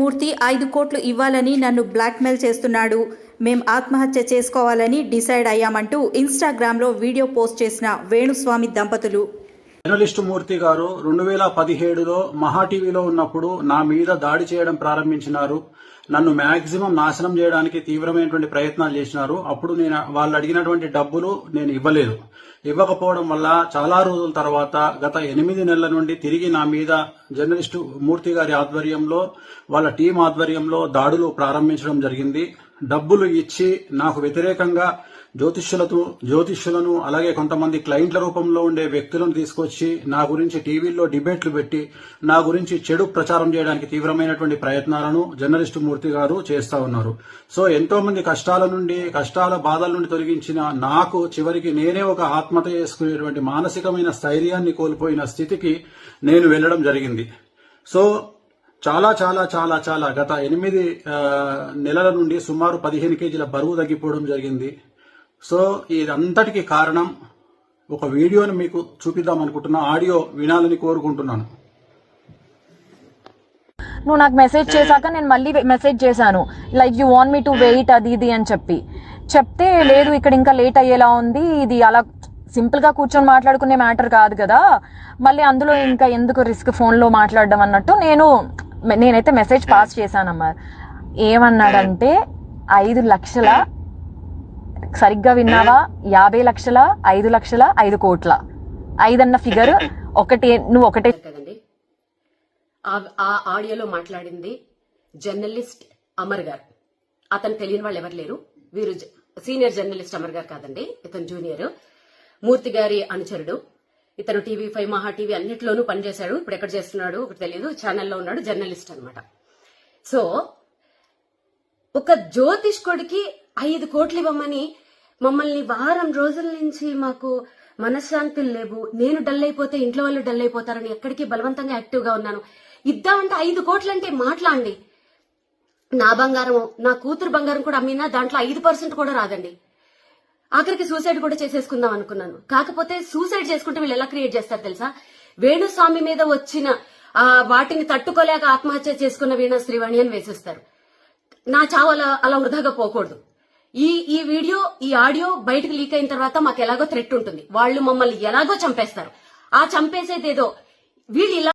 మూర్తి ఐదు కోట్లు ఇవ్వాలని నన్ను బ్లాక్మెయిల్ చేస్తున్నాడు. మేం ఆత్మహత్య చేసుకోవాలని డిసైడ్ అయ్యామంటూ ఇన్స్టాగ్రామ్లో వీడియో పోస్ట్ చేసిన వేణుస్వామి దంపతులు. జర్నలిస్టు మూర్తి గారు రెండు వేల పదిహేడులో మహా టీవీలో ఉన్నప్పుడు నా మీద దాడి చేయడం ప్రారంభించినారు. నన్ను మాక్సిమం నాశనం చేయడానికి తీవ్రమైనటువంటి ప్రయత్నాలు చేసినారు. అప్పుడు నేను వాళ్ళు అడిగినటువంటి డబ్బులు నేను ఇవ్వలేదు. ఇవ్వకపోవడం వల్ల చాలా రోజుల తర్వాత గత ఎనిమిది నెలల నుండి తిరిగి నా మీద జర్నలిస్టు మూర్తి గారి ఆధ్వర్యంలో వాళ్ళ టీం ఆధ్వర్యంలో దాడులు ప్రారంభించడం జరిగింది. డబ్బులు ఇచ్చి నాకు వ్యతిరేకంగా జ్యోతిష్యులతో జ్యోతిష్యులను అలాగే కొంతమంది క్లయింట్ల రూపంలో ఉండే వ్యక్తులను తీసుకొచ్చి నా గురించి టీవీల్లో డిబేట్లు పెట్టి నా గురించి చెడు ప్రచారం చేయడానికి తీవ్రమైనటువంటి ప్రయత్నాలను జర్నలిస్టు మూర్తి గారు చేస్తా ఉన్నారు. సో ఎంతో మంది కష్టాల నుండి కష్టాల బాధల నుండి తొలగించిన నాకు చివరికి నేనే ఒక ఆత్మహత్య చేసుకునేటువంటి మానసికమైన స్థైర్యాన్ని కోల్పోయిన స్థితికి నేను వెళ్ళడం జరిగింది. సో చాలా చాలా చాలా చాలా గత ఎనిమిది నెలల నుండి సుమారు పదిహేను కేజీల బరువు తగ్గిపోవడం జరిగింది. సో ఇదంతటికి కారణం ఒక వీడియోని మీకు చూపిద్దాం అనుకుంటున్నా ఆడియో వినాలని కోరుకుంటున్నాను. నువ్వు నాకు మెసేజ్ చేశాక నేను మళ్ళీ మెసేజ్ చేశాను. Like you want me to wait అది ఇది అని చెప్పి. చెప్తే లేదు ఇక్కడ ఇంకా లేట్ అయ్యేలా ఉంది ఇది అలా సింపుల్గా కూర్చొని మాట్లాడుకునే మ్యాటర్ కాదు కదా. మళ్ళీ అందులో ఇంకా ఎందుకు రిస్క్ ఫోన్లో మాట్లాడడం అన్నట్టు నేను నేనైతే మెసేజ్ పాస్ చేశానమ్మా. ఏమన్నాడంటే ఐదు లక్షల సరిగ్గా విన్నావా? యాభై లక్షల? ఐదు లక్షల? ఐదు కోట్ల? ఐదన్న ఫిగర్ ఒకటి నువ్వు ఒకటే కదండి. ఆ- ఆడియోలో మాట్లాడింది జర్నలిస్ట్ అమర్ గారు. అతను తెలియని వాళ్ళు ఎవరు లేరు. వీరు సీనియర్ జర్నలిస్ట్ అమర్ గారు కాదండి. ఇతను జూనియర్. మూర్తి గారి అనుచరుడు. ఇతను టీవీ ఫైవ్ మహా టీవీ అన్నిట్లోనూ పనిచేశాడు. ఇప్పుడు ఎక్కడ చేస్తున్నాడు ఒకటి తెలియదు. ఛానల్లో ఉన్నాడు జర్నలిస్ట్ అన్నమాట. సో ఒక జ్యోతిష్కుడికి ఐదు కోట్లు ఇవ్వమని మమ్మల్ని వారం రోజుల నుంచి మాకు మనశ్శాంతులు లేవు. నేను డల్ అయిపోతే ఇంట్లో వాళ్ళు డల్ అయిపోతారని ఎక్కడికి బలవంతంగా యాక్టివ్గా ఉన్నాను. ఇద్దామంటే ఐదు కోట్లు అంటే మాట్లాడండి నా బంగారం నా కూతురు బంగారం కూడా అమ్మినా దాంట్లో ఐదు పర్సెంట్ కూడా రాదండి. ఆఖరికి సూసైడ్ కూడా చేసేసుకుందాం అనుకున్నాను. కాకపోతే సూసైడ్ చేసుకుంటే వీళ్ళు ఎలా క్రియేట్ చేస్తారు తెలుసా? వేణుస్వామి మీద వచ్చిన ఆ వాటిని తట్టుకోలేక ఆత్మహత్య చేసుకున్న వీణ శ్రీవాణి అని వేసేస్తారు. నా చావు అలా అలా వృధాగా పోకూడదు. ఈ ఈ వీడియో ఈ ఆడియో బయటకు లీక్ అయిన తర్వాత మాకు ఎలాగో థ్రెట్ ఉంటుంది. వాళ్ళు మమ్మల్ని ఎలాగో చంపేస్తారు. ఆ చంపేసేది ఏదో వీళ్ళు ఇలా